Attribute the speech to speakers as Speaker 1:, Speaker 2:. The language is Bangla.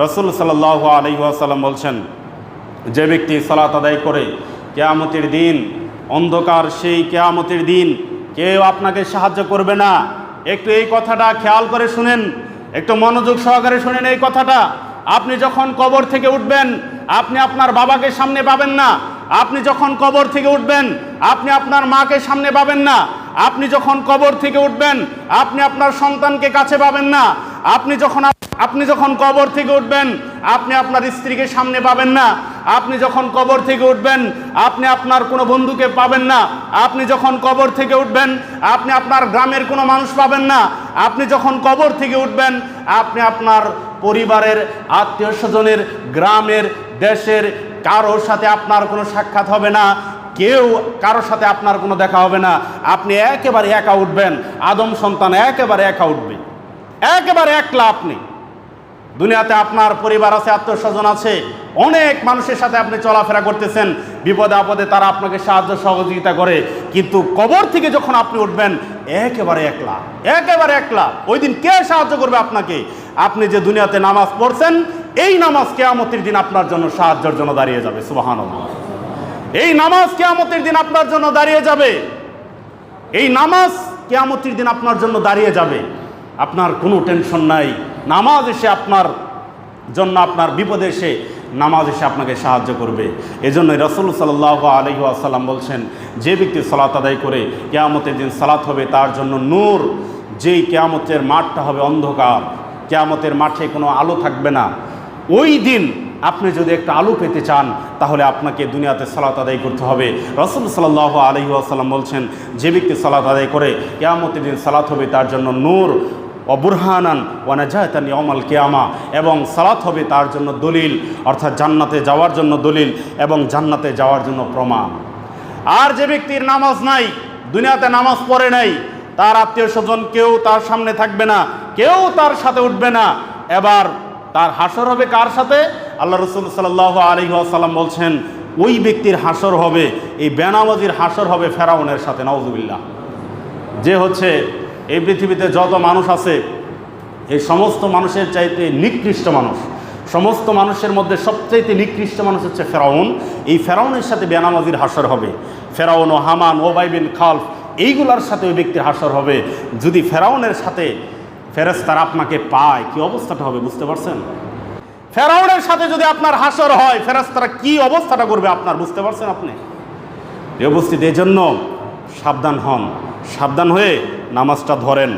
Speaker 1: রসুল সাল্লাহ আলী আসাল্লাম বলছেন, যে ব্যক্তি সালাত আদায় করে কেয়ামতির দিন, অন্ধকার সেই কেয়ামতির দিন, কেউ আপনাকে সাহায্য করবে না। একটু এই কথাটা খেয়াল করে শুনেন, একটু মনোযোগ সহকারে শুনেন এই কথাটা। আপনি যখন কবর থেকে উঠবেন, আপনি আপনার বাবাকে সামনে পাবেন না। আপনি যখন কবর থেকে উঠবেন, আপনি আপনার মাকে সামনে পাবেন না। আপনি যখন কবর থেকে উঠবেন, আপনি আপনার সন্তানকে কাছে পাবেন না। আপনি যখন আপনি যখন কবর থেকে উঠবেন, আপনি আপনার স্ত্রীকে সামনে পাবেন না। আপনি যখন কবর থেকে উঠবেন, আপনি আপনার কোনো বন্ধুকে পাবেন না। আপনি যখন কবর থেকে উঠবেন, আপনি আপনার গ্রামের কোনো মানুষ পাবেন না। আপনি যখন কবর থেকে উঠবেন, আপনি আপনার পরিবারের, আত্মীয় স্বজনের, গ্রামের, দেশের কারোর সাথে আপনার কোনো সাক্ষাৎ হবে না। কেউ কারোর সাথে আপনার কোনো দেখা হবে না। আপনি একেবারে একা উঠবেন। আদম সন্তান একেবারে একা উঠবে। একেবারে একলা আপনি। দুনিয়াতে আপনার পরিবার আছে, আত্মীয় স্বজন আছে, অনেক মানুষের সাথে আপনি চলাফেরা করতেছেন, বিপদে আপদে তারা আপনাকে সাহায্য সহযোগিতা করে, কিন্তু কবর থেকে যখন আপনি উঠবেন, একেবারে একলা একেবারে একলা। ওই দিন কে সাহায্য করবে আপনাকে? আপনি যে দুনিয়াতে নামাজ পড়ছেন, এই নামাজ কেয়ামতের দিন আপনার জন্য সাহায্যের জন্য দাঁড়িয়ে যাবে সুবাহান এই নামাজ কেয়ামতের দিন আপনার জন্য দাঁড়িয়ে যাবে। এই নামাজ কেয়ামতির দিন আপনার জন্য দাঁড়িয়ে যাবে। আপনার কোনো টেনশন নাই। নামাজ এসে আপনার জন্য, আপনার বিপদে এসে নামাজ এসে আপনাকে সাহায্য করবে। এজন্য রসুল সাল্লাহ আলহি আসাল্লাম বলছেন, যে ব্যক্তি সালাত আদায় করে কেয়ামতের দিন সালাত হবে, তার জন্য নূর, যেই কেয়ামতের মাঠটা হবে অন্ধকার, কেয়ামতের মাঠে কোনো আলো থাকবে না। ওই দিন আপনি যদি একটা আলো পেতে চান, তাহলে আপনাকে দুনিয়াতে সালাত আদায় করতে হবে। রসুল সাল্লাহ আলহি আসাল্লাম বলছেন, যে ব্যক্তি সালাত আদায় করে, কেয়ামতের দিন সালাত হবে, তার জন্য নূর অবুরহানান ওয়ানাজাহাতান অমাল কেয়ামা, এবং সালাত হবে তার জন্য দলিল, অর্থাৎ জান্নাতে যাওয়ার জন্য দলিল এবং জান্নাতে যাওয়ার জন্য প্রমাণ। আর যে ব্যক্তির নামাজ নাই, দুনিয়াতে নামাজ পড়ে নাই, তার আত্মীয় স্বজন কেউ তার সামনে থাকবে না, কেউ তার সাথে উঠবে না। এবার তার হাসর হবে কার সাথে? আল্লাহ রসুল সাল্লাহ আলী আসাল্লাম বলছেন, ওই ব্যক্তির হাসর হবে, এই বেনামাজির হাসর হবে ফেরাউনের সাথে নওজুবিল্লাহ যে হচ্ছে এই পৃথিবীতে যত মানুষ আছে, এই সমস্ত মানুষের চাইতে নিকৃষ্ট মানুষ। সমস্ত মানুষের মধ্যে সবচাইতে নিকৃষ্ট মানুষ হচ্ছে ফেরাউন। এই ফেরাউনের সাথে বেনামাজির হাসর হবে। ফেরাউন ও হামান ও বাইবিন খালফ এইগুলার সাথে ওই ব্যক্তির হাসর হবে। যদি ফেরাউনের সাথে ফেরেস্তার আপনাকে পায়, কি অবস্থাটা হবে বুঝতে পারছেন? ফেরাউনের সাথে যদি আপনার হাসর হয় ফেরেস্তারা কি অবস্থাটা করবে আপনার, বুঝতে পারছেন আপনি? এ এই জন্য সাবধান হন। সাবধান হয়ে নামাজটা ধরেন।